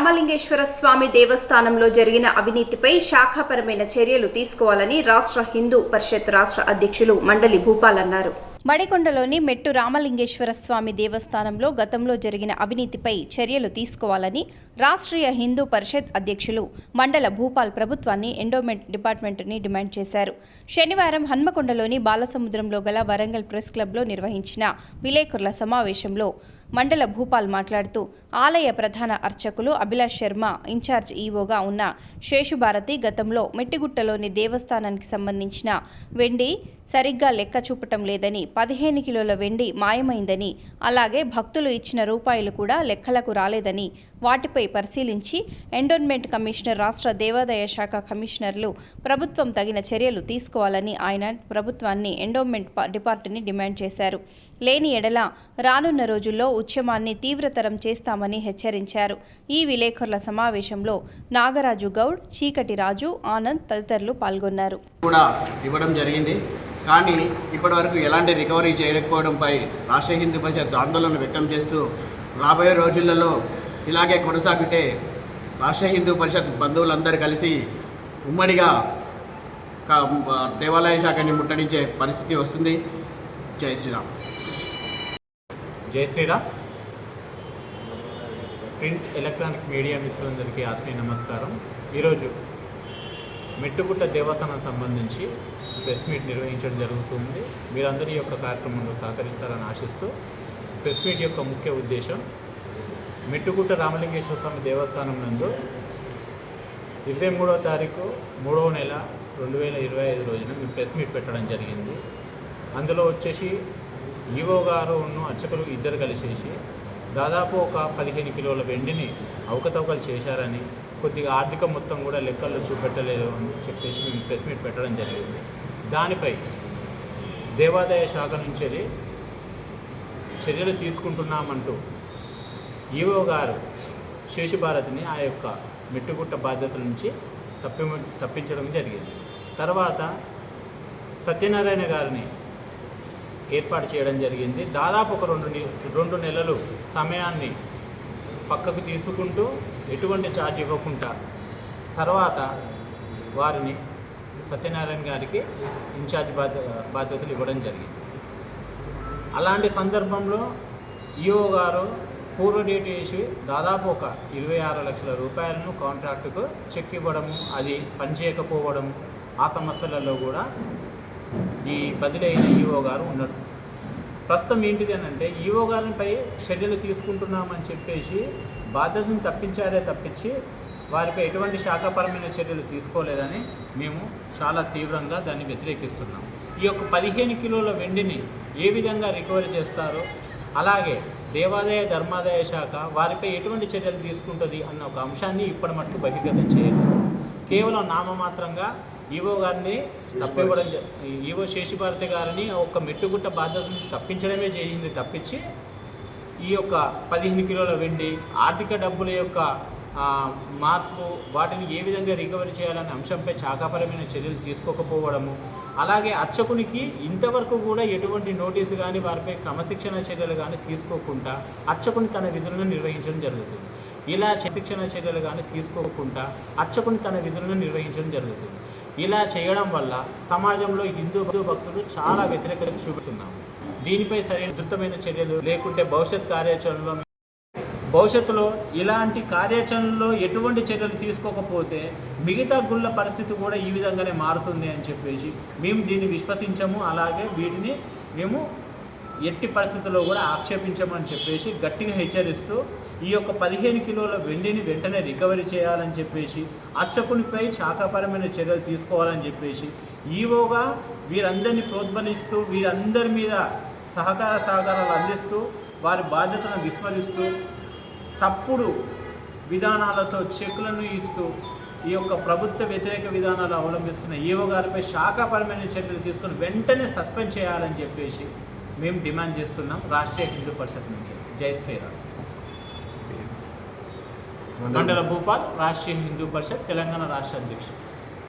రామలింగేశ్వర స్వామి దేవస్థానంలో జరిగిన అవినీతిపై శాఖాపరమైన చర్యలు తీసుకోవాలని రాష్ట్ర హిందూ పరిషత్ రాష్ట్ర అధ్యక్షులు మండలి భూపాల్ అన్నారు. మడికొండలోని మెట్టు రామలింగేశ్వర స్వామి దేవస్థానంలో గతంలో జరిగిన అవినీతిపై చర్యలు తీసుకోవాలని రాష్ట్రీయ హిందూ పరిషత్ అధ్యక్షులు మండల భూపాల్ ప్రభుత్వాన్ని ఎండోమెంట్ డిపార్ట్మెంట్ని డిమాండ్ చేశారు. శనివారం హన్మకొండలోని బాలసముద్రంలో గల వరంగల్ ప్రెస్ క్లబ్లో నిర్వహించిన విలేకరుల సమావేశంలో మండల భూపాల్ మాట్లాడుతూ ఆలయ ప్రధాన అర్చకులు అభిలాష్ శర్మ ఇన్ఛార్జ్ ఈవోగా ఉన్న శేషుభారతి గతంలో మెట్టిగుట్టలోని దేవస్థానానికి సంబంధించిన వెండి సరిగ్గా లెక్క చూపటం లేదని పదిహేను కిలోల వెండి మాయమైందని అలాగే భక్తులు ఇచ్చిన రూపాయలు కూడా లెక్కలకు రాలేదని వాటిపై పరిశీలించి ఎండోన్మెంట్ కమిషనర్ రాష్ట్ర దేవాదాయ శాఖ కమిషనర్లు ప్రభుత్వం తగిన చర్యలు తీసుకోవాలని ఆయన ప్రభుత్వాన్ని ఎండోన్మెంట్ డిపార్ట్ని డిమాండ్ చేశారు. లేని ఎడల రానున్న రోజుల్లో ఉద్యమాన్ని తీవ్రతరం చేస్తామని హెచ్చరించారు. ఈ విలేకరుల సమావేశంలో నాగరాజు గౌడ్ చీకటి రాజు ఆనంద్ తదితరులు పాల్గొన్నారు. కూడా ఇవ్వడం జరిగింది. కానీ ఇప్పటివరకు ఎలాంటి రికవరీ చేయకపోవడంపై రాష్ట్ర హిందూ పరిషత్ ఆందోళన వ్యక్తం చేస్తూ రాబోయే రోజులలో ఇలాగే కొనసాగితే రాష్ట్ర హిందూ పరిషత్ బంధువులందరూ కలిసి ఉమ్మడిగా దేవాలయ శాఖని ముట్టడించే పరిస్థితి వస్తుంది. జై శ్రీరామ్. జై శ్రీరామ్. ప్రింట్ ఎలక్ట్రానిక్ మీడియా మిత్రులందరికీ ఆత్మీయ నమస్కారం. ఈరోజు మెట్టుగుట్ట దేవస్థానం సంబంధించి ప్రెస్ మీట్ నిర్వహించడం జరుగుతుంది. మీరందరి యొక్క కార్యక్రమంలో సహకరిస్తారని ఆశిస్తూ ప్రెస్ మీట్ యొక్క ముఖ్య ఉద్దేశం మెట్టుగుట్ట రామలింగేశ్వర స్వామి దేవస్థానం నందు ఇరవై మూడవ తారీఖు మూడవ నెల రెండు వేల ఇరవై ఐదు రోజున మేము ప్రెస్ మీట్ పెట్టడం జరిగింది. అందులో వచ్చేసి ఈవో గారు ఉన్న అర్చకులు ఇద్దరు కలిసేసి దాదాపు ఒక పదిహేను కిలోల వెండిని అవకతవకలు చేశారని కొద్దిగా ఆర్థిక మొత్తం కూడా లెక్కల్లో చూపెట్టలేదు అని చెప్పేసి మేము ప్రెస్ మీట్ పెట్టడం జరిగింది. దానిపై దేవాదాయ శాఖ నుంచి చర్యలు తీసుకుంటున్నామంటూ ఈవో గారు శేషుభారతిని ఆ యొక్క మెట్టుగుట్ట బాధ్యతల నుంచి తప్పి తప్పించడం జరిగింది. తర్వాత సత్యనారాయణ గారిని ఏర్పాటు చేయడం జరిగింది. దాదాపు ఒక రెండు రెండు నెలలు సమయాన్ని పక్కకు తీసుకుంటూ ఎటువంటి ఛార్జ్ ఇవ్వకుండా తర్వాత వారిని సత్యనారాయణ గారికి ఇన్ఛార్జ్ బాధ్య బాధ్యతలు ఇవ్వడం జరిగింది. అలాంటి సందర్భంలో ఈఓ గారు పూర్వ డేట్ వేసి దాదాపు ఒక ఇరవై ఆరు లక్షల రూపాయలను కాంట్రాక్టుకు చెక్ ఇవ్వడము అది పనిచేయకపోవడము ఆ సమస్యలలో కూడా ఈ బదిలైన ఈఓ గారు ఉన్నాడు ప్రస్తుతం ఏంటిది అని అంటే ఈఓ గారిపై చర్యలు తీసుకుంటున్నామని చెప్పేసి బాధ్యతను తప్పించారే తప్పించి వారిపై ఎటువంటి శాఖపరమైన చర్యలు తీసుకోలేదని మేము చాలా తీవ్రంగా దాన్ని వ్యతిరేకిస్తున్నాం. ఈ యొక్క పదిహేను కిలోల వెండిని ఏ విధంగా రికవరీ చేస్తారో అలాగే దేవాదాయ ధర్మాదాయ శాఖ వారిపై ఎటువంటి చర్యలు తీసుకుంటుంది అన్న ఒక అంశాన్ని ఇప్పటి మటుకు బహిర్గతం చేయలేదు. కేవలం నామమాత్రంగా ఈవో గారిని తప్పివ్వడం ఈవో శేషిభారతి గారిని ఒక మెట్టుగుట్ట బాధ్యతను తప్పించడమే చేసింది తప్పించి ఈ యొక్క పదిహేను కిలోల వెండి ఆర్థిక డబ్బుల యొక్క మార్పు వాటిని ఏ విధంగా రికవరీ చేయాలనే అంశంపై శాఖాపరమైన చర్యలు తీసుకోకపోవడము అలాగే అర్చకునికి ఇంతవరకు కూడా ఎటువంటి నోటీసు కానీ వారిపై క్రమశిక్షణ చర్యలు కానీ తీసుకోకుండా అర్చకుని తన విధులను నిర్వహించడం జరుగుతుంది. ఇలా శిక్షణ చర్యలు కానీ తీసుకోకుండా అర్చకుని తన విధులను నిర్వహించడం జరుగుతుంది. ఇలా చేయడం వల్ల సమాజంలో హిందూ భక్తులు చాలా వ్యతిరేకత చూపుతున్నాము దీనిపై సరైన ధృతమైన చర్యలు లేకుంటే భవిష్యత్ కార్యాచరణలో భవిష్యత్తులో ఇలాంటి కార్యాచరణలో ఎటువంటి చర్యలు తీసుకోకపోతే మిగతా గుళ్ళ పరిస్థితి కూడా ఈ విధంగానే మారుతుంది అని చెప్పేసి మేము దీన్ని విశ్వసించము అలాగే వీటిని మేము ఎట్టి పరిస్థితుల్లో కూడా ఆక్షేపించమని చెప్పేసి గట్టిగా హెచ్చరిస్తూ ఈ యొక్క పదిహేను కిలోల వెండిని వెంటనే రికవరీ చేయాలని చెప్పేసి అర్చకునిపై శాఖాపరమైన చర్యలు తీసుకోవాలని చెప్పేసి ఈవోగా వీరందరినీ ప్రోత్బలిస్తూ వీరందరి మీద సహకార సహకారాలు అందిస్తూ వారి బాధ్యతను విస్మరిస్తూ తప్పుడు విధానాలతో చెక్కులను ఇస్తూ ఈ యొక్క ప్రభుత్వ వ్యతిరేక విధానాలు అవలంబిస్తున్న ఈవో గారిపై శాఖాపరమైన చర్యలు తీసుకొని వెంటనే సస్పెండ్ చేయాలని చెప్పేసి మేము డిమాండ్ చేస్తున్నాం రాష్ట్రీయ హిందూ పరిషత్ నుంచి. జై శ్రీరామ్. మండల భూపాల్ రాష్ట్రీయ హిందూ పరిషత్ తెలంగాణ రాష్ట్ర అధ్యక్షుడు.